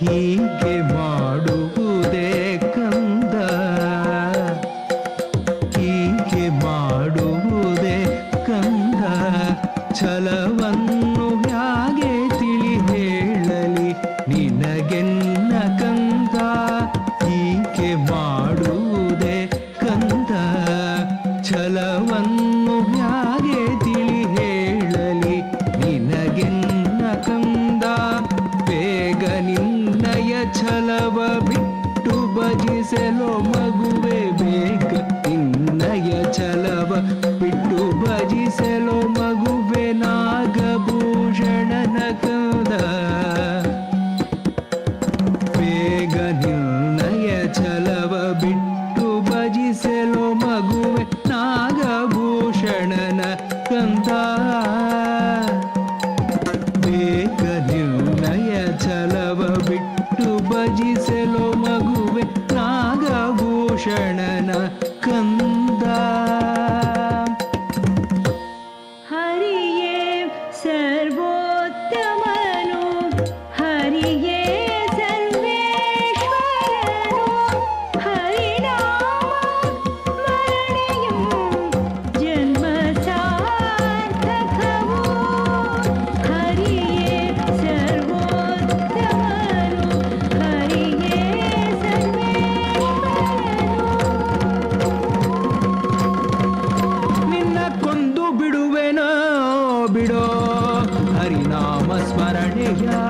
ಹೀಗೆ ಮಾಡುವುದೇ ಕಂದ. ಹೀಗೆ ಮಾಡುವುದೇ ಕಂದ. ಛಲವನ್ನು ಯಾಗೆ ತಿಳಿ ಹೇಳಲಿ? ನಿನಗೆನ್ನ ಕಂದ. ಹೀಗೆ ಮಾಡುವುದೇ ಕಂದ. ಛಲವನ್ನು ಛಲವ ಬಿಟ್ಟು ಭಜಿಸಲು ಮಗುವೆ ಬೇಕ ನಿನ್ನಯ ಛಲವ ಬಿಟ್ಟು ಭಜಿಸಲು ಮಗುವೆ ನಾಗಭೂಷಣನ ಕಂದ Yeah.